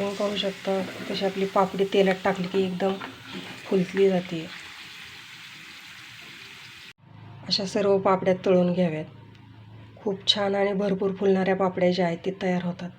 तुम्ही पाहू शकता. कशी आपली पापडी तेलात टाकली की एकदम फुलतली जाते. अशा सर्व पापड्या तळून घ्याव्यात. खूप छान आणि भरपूर फुलणाऱ्या पापड्या ज्या आहेत ते तयार होतात.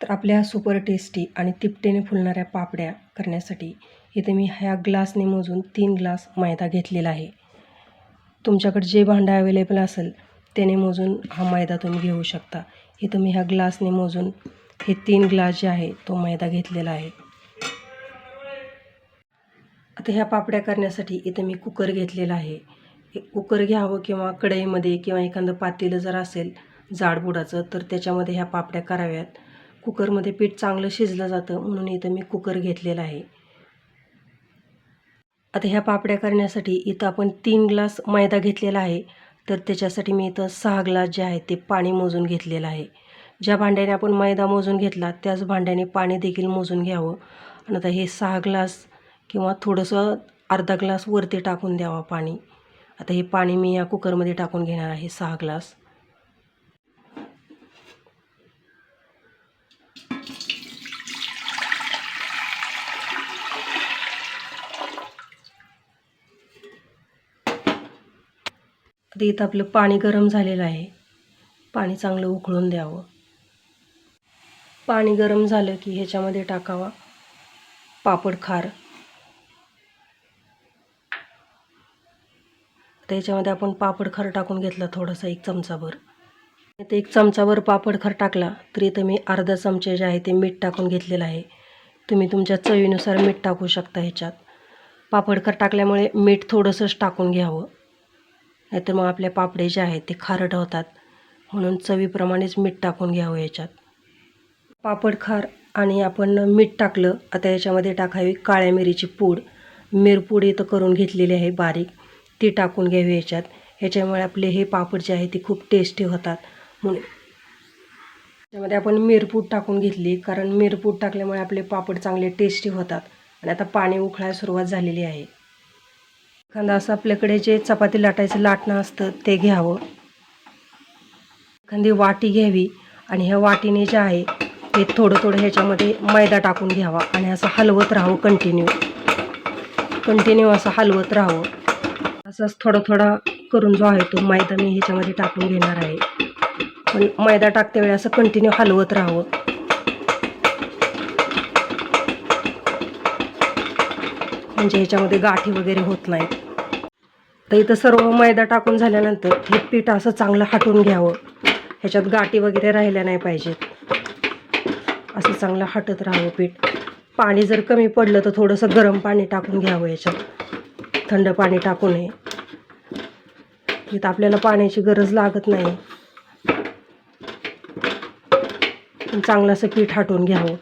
तर आपल्या सुपर टेस्टी आणि तिपटेने फुलणाऱ्या पापड्या करण्यासाठी इथे मी ह्या ग्लासने मोजून तीन ग्लास मैदा घेतलेला आहे. तुमच्याकडे जे भांडं अवेलेबल असेल त्याने मोजून हा मैदा तुम्ही घेऊ शकता. इथं मी ह्या ग्लासने मोजून हे तीन ग्लास जे आहे तो मैदा घेतलेला आहे. आता ह्या पापड्या करण्यासाठी इथं मी कुकर घेतलेला आहे. कुकर घ्यावं किंवा कढईमध्ये किंवा एखादं पातेलं जर असेल जाडबुडाचं तर त्याच्यामध्ये ह्या पापड्या कराव्यात. कुकरमध्ये पीठ चांगलं शिजलं जातं म्हणून इथं मी कुकर घेतलेला आहे. आता ह्या पापड्या करण्यासाठी इथं आपण तीन ग्लास मैदा घेतलेला आहे. तर त्याच्यासाठी मी इथं सहा ग्लास जे आहे ते पाणी मोजून घेतलेलं आहे. ज्या भांड्याने आपण मैदा मोजून घेतला त्याच भांड्याने पाणी देखील मोजून घ्यावं. आणि आता हे सहा ग्लास किंवा थोडंसं अर्धा ग्लास वरती टाकून द्यावा पाणी. आता हे पाणी मी या कुकरमध्ये टाकून घेणार आहे सहा ग्लास. आता इथं आपलं पाणी गरम झालेलं आहे. पाणी चांगलं उकळून द्यावं. पाणी गरम झालं की ह्याच्यामध्ये टाकावा. पापड खार. त्याच्यामध्ये आपण पापड खार टाकून घेतला थोडासा एक चमचाभर. तर एक चमचाभर पापड खार टाकला तर इथं मी अर्धा चमचे जे आहे ते मीठ टाकून घेतलेलं आहे. तुम्ही तुमच्या चवीनुसार मीठ टाकू शकता ह्याच्यात. पापड खार टाकल्यामुळे मीठ थोडंसंच टाकून घ्यावं. नाहीतर मग आपल्या पापडे जे आहेत ते खारट होतात. म्हणून चवीप्रमाणेच मीठ टाकून घ्यावं ह्याच्यात. पापड खार आणि आपण मीठ टाकलं. आता याच्यामध्ये टाकावी काळ्या मिरीची पूड. मिरपूड इथं करून घेतलेली आहे बारीक. ती टाकून घ्यावी याच्यात. ह्याच्यामुळे आपले हे पापड जे आहे ते खूप टेस्टी होतात. म्हणून त्यामध्ये आपण मिरपूड टाकून घेतली. कारण मिरपूड टाकल्यामुळे आपले पापड चांगले टेस्टी होतात. आणि आता पाणी उकळायला सुरुवात झालेली आहे. एखादा असं आपल्याकडे जे चपाती लाटायचं लाटणं असतं ते घ्यावं. एखादी वाटी घ्यावी. आणि ह्या वाटीने जे आहे हे थोडं थोडं ह्याच्यामध्ये मैदा टाकून घ्यावा आणि असं हलवत राहावं कंटिन्यू कंटिन्यू असं हलवत राहावं. असंच थोडा थोडा करून जो आहे तो मैदा मी ह्याच्यामध्ये टाकून घेणार आहे. पण मैदा टाकते वेळी असं कंटिन्यू हलवत राहावं. म्हणजे ह्याच्यामध्ये गाठी वगैरे होत नाहीत. तर इथं सर्व मैदा टाकून झाल्यानंतर हे पीठ असं चांगलं हटून घ्यावं. ह्याच्यात गाठी वगैरे राहिल्या नाही पाहिजेत. असं चांगलं हटत राहावं पीठ. पाणी जर कमी पडलं तर थोडंसं गरम पाणी टाकून घ्यावं याच्यात. थंड पाणी टाकू नये. इथं आपल्याला पाण्याची गरज लागत नाही. चांगलं असं पीठ हटवून घ्यावं.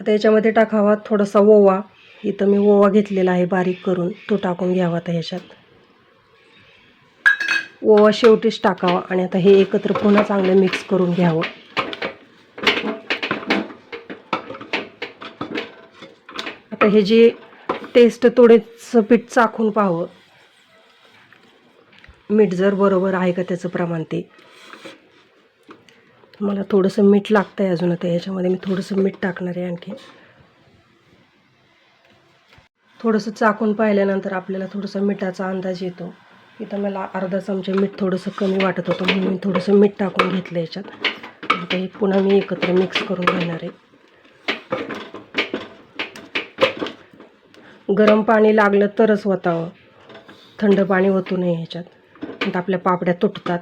आता याच्यामध्ये टाकावा थोडासा ओवा. इथं मी ओवा घेतलेला आहे बारीक करून. तो टाकून घ्यावा आता ह्याच्यात ओवा शेवटीच टाकावा आणि आता हे एकत्र पुन्हा चांगलं मिक्स करून घ्यावं. आता हे जे टेस्ट थोडेच पीठ चाखून पाहावं. मीठ जर बरोबर आहे का त्याचं प्रमाण ते. मला थोडंसं मीठ लागतं आहे अजून आता ह्याच्यामध्ये मी थोडंसं मीठ टाकणार आहे आणखी. थोडंसं चाकून पाहिल्यानंतर आपल्याला थोडंसं मिठाचा अंदाज येतो. इथं मला अर्धा चमचे मीठ थोडंसं कमी वाटत होतं म्हणून मी थोडंसं मीठ टाकून घेतलं याच्यात. आता हे पुन्हा मी एकत्र मिक्स करून घेणार आहे. गरम पाणी लागलं तरच वतावं. थंड पाणी ओतू नये ह्याच्यात. आता आपल्या पापड्या तुटतात.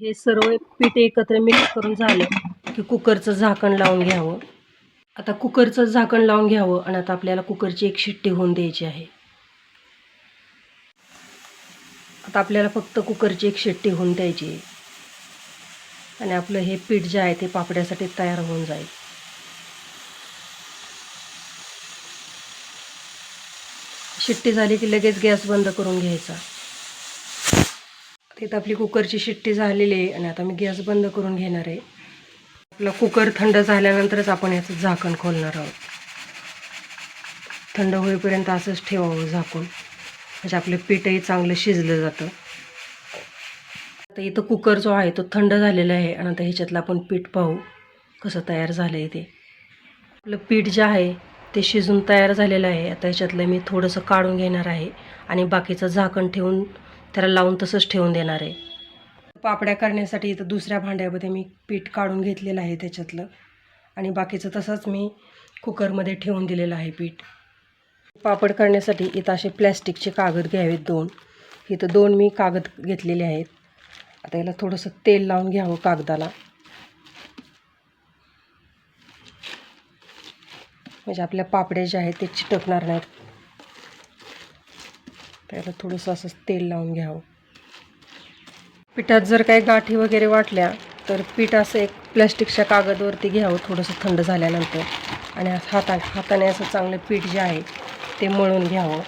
हे सर्व पीठ एकत्र मिक्स करून झालं की कुकरचं झाकण लावून घ्यावं. आता कुकरचं झाकण लावून घ्यावं आणि आता आपल्याला कुकरची एक शिट्टी होऊन द्यायची आहे. आता आपल्याला फक्त कुकरची एक शिट्टी होऊन द्यायची. आणि आपलं हे पीठ जे आहे ते पापड्यासाठी तयार होऊन जाईल. शिट्टी झाली की लगेच गॅस बंद करून घ्यायचा. तिथं आपली कुकरची शिट्टी झालेली आहे आणि आता मी गॅस बंद करून घेणार आहे. आपला कुकर थंड झाल्यानंतरच आपण याचं झाकण खोलणार आहोत. थंड होईपर्यंत असंच ठेवावं झाकून. म्हणजे आपलं पीठही चांगलं शिजलं जातं. आता इथं कुकर जो आहे तो थंड झालेला आहे आणि आता ह्याच्यातलं आपण पीठ पाहू कसं तयार झालं आहे ते. आपलं पीठ जे आहे ते शिजून तयार झालेलं आहे. आता ह्याच्यातलं मी थोडंसं काढून घेणार आहे आणि बाकीचं झाकण ठेवून त्याला लावून तसंच ठेवून देणार आहे. पापड्या करण्यासाठी इथं दुसऱ्या भांड्यामध्ये मी पीठ काढून घेतलेलं आहे त्याच्यातलं. आणि बाकीचं तसंच मी कुकरमध्ये ठेवून दिलेलं आहे पीठ. पापड करण्यासाठी इथं असे प्लॅस्टिकचे कागद घ्यावेत दोन. इथं दोन मी कागद घेतलेले आहेत. आता याला थोडंसं तेल लावून घ्यावं कागदाला. म्हणजे आपल्या पापड्या ज्या आहेत ते चिटकणार नाहीत. त्याला थोडंसं असं तेल लावून घ्यावं. पिठात जर काही गाठी वगैरे वाटल्या तर पीठ असं एक प्लॅस्टिकच्या कागदवरती घ्यावं थोडंसं थंड झाल्यानंतर. आणि हाता हाताने असं चांगलं पीठ जे आहे ते मळून घ्यावं.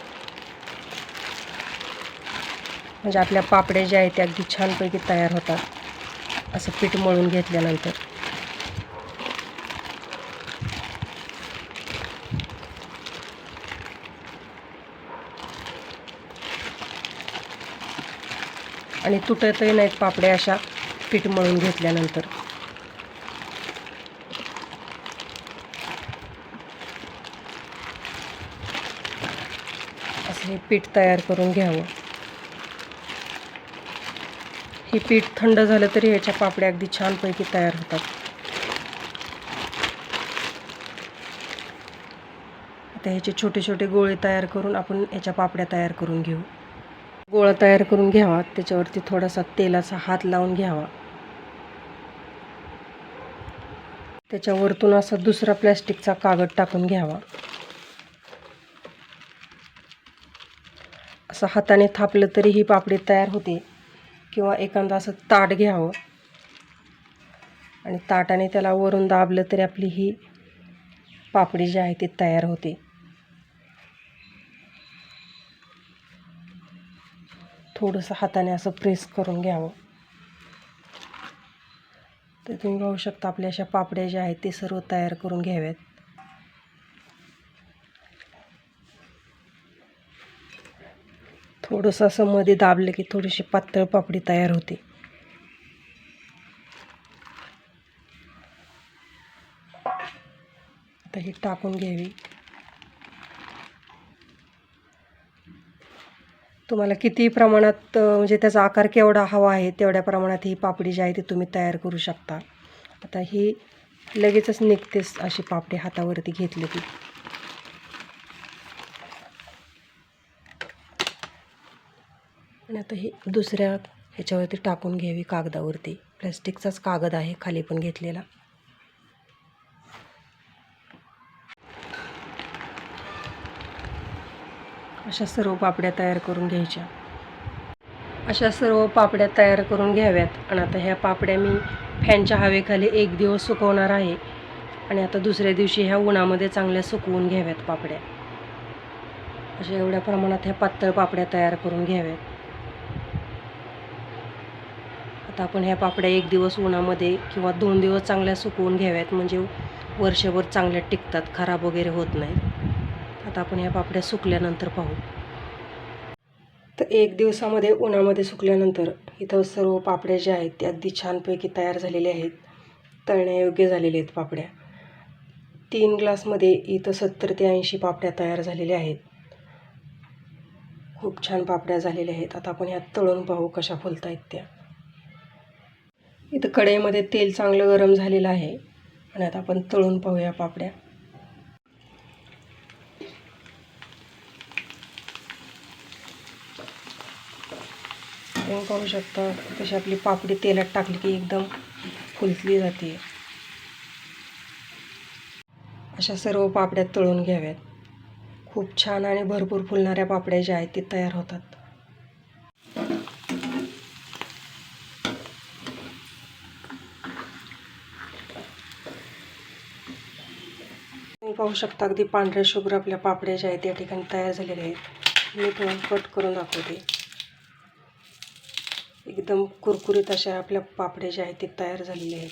म्हणजे आपल्या पापड्या ज्या आहेत त्या अगदी छानपैकी तयार होतात. असं पीठ मळून घेतल्यानंतर. आणि तुटतही नाहीत पापड्या अशा पीठ मळून घेतल्यानंतर. हे पीठ तयार करून घ्यावं. हे पीठ थंड झालं तरी ह्याच्या पापड्या अगदी छानपैकी तयार होतात. आता ह्याचे छोटे छोटे गोळे तयार करून आपण ह्याच्या पापड्या तयार करून घेऊ. गोळा तयार करून घ्यावा. त्याच्यावरती थोडासा तेलाचा हात लावून घ्यावा. त्याच्यावरतून असा दुसरा प्लॅस्टिकचा कागद टाकून घ्यावा. असं हाताने थापलं तरी ही पापडी तयार होते. किंवा एखादं असं ताट घ्यावं. आणि ताटाने त्याला वरून दाबलं तरी आपली ही पापडी जी आहे ती तयार होते. थोडंसं हाताने असं प्रेस करून घ्यावं. तर तुम्ही पाहू शकता आपल्या अशा पापड्या ज्या आहेत ते सर्व तयार करून घ्याव्यात. थोडंसं असं मध्ये दाबलं की थोडीशी पातळ पापडी तयार होते. आता ही टाकून घ्यावी. तुम्हाला किती प्रमाणात म्हणजे त्याचा आकार केवढा हवा आहे तेवढ्या प्रमाणात ही पापडी जी आहे ती तुम्ही तयार करू शकता. आता ही लगेचच निघतेच अशी पापडी हातावरती घेतली ती आणि आता ही दुसऱ्या ह्याच्यावरती टाकून घ्यावी कागदावरती. प्लॅस्टिकचाच कागद आहे खाली पण घेतलेला. अशा सर्व पापड्या तयार करून घ्यायच्या. अशा सर्व पापड्या तयार करून घ्याव्यात. आणि आता ह्या पापड्या मी फॅनच्या हवेखाली एक दिवस सुकवणार आहे. आणि आता दुसऱ्या दिवशी ह्या उन्हामध्ये चांगल्या सुकवून घ्याव्यात पापड्या. अशा एवढ्या प्रमाणात ह्या पातळ पापड्या तयार करून घ्याव्यात. आता आपण ह्या पापड्या एक दिवस उन्हामध्ये किंवा दोन दिवस चांगल्या सुकवून घ्याव्यात म्हणजे वर्षभर चांगल्या टिकतात खराब वगैरे होत नाहीत. आता आपण ह्या पापड्या सुकल्यानंतर पाहू. तर एक दिवसामध्ये उन्हामध्ये सुकल्यानंतर इथं सर्व पापड्या ज्या आहेत त्या अगदी छानपैकी तयार झालेल्या आहेत. तळण्यायोग्य झालेल्या आहेत पापड्या. तीन ग्लासमध्ये इथं सत्तर ते ऐंशी पापड्या तयार झालेल्या आहेत. खूप छान पापड्या झालेल्या आहेत. आता आपण ह्या तळून पाहू कशा फुलत आहेत त्या. इथं कढईमध्ये तेल चांगलं गरम झालेलं आहे. आणि आता आपण तळून पाहूया पापड्या. आपण पाहू शकता तशी आपली पापडी तेलात टाकली की एकदम फुलतली जाते. अशा सर्व पापड्या तळून घ्याव्यात. खूप छान आणि भरपूर फुलणाऱ्या पापड्या ज्या आहेत ते तयार होतात तुम्ही पाहू शकता अगदी पांढऱ्या शुभ्र आपल्या पापड्या ज्या आहेत या ठिकाणी तयार झालेल्या आहेत. मी तुम्हाला कट करून दाखवते. एकदम कुरकुरीत अशा आपल्या पापड्या ज्या आहेत ते तयार झालेल्या आहेत.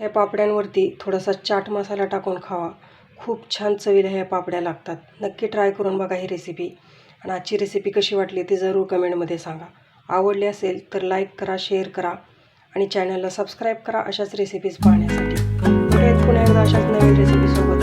ह्या पापड्यांवरती थोडासा चाट मसाला टाकून खावा. खूप छान चवीला ह्या पापड्या लागतात. नक्की ट्राय करून बघा ही रेसिपी आणि आजची रेसिपी कशी वाटली ती जरूर कमेंटमध्ये सांगा. आवडली असेल तर लाईक करा शेअर करा. आणि चॅनलला सबस्क्राईब करा अशाच रेसिपीज पाहण्यासाठी. पुढे पुन्हा एकदा अशाच नवीन रेसिपीसोबत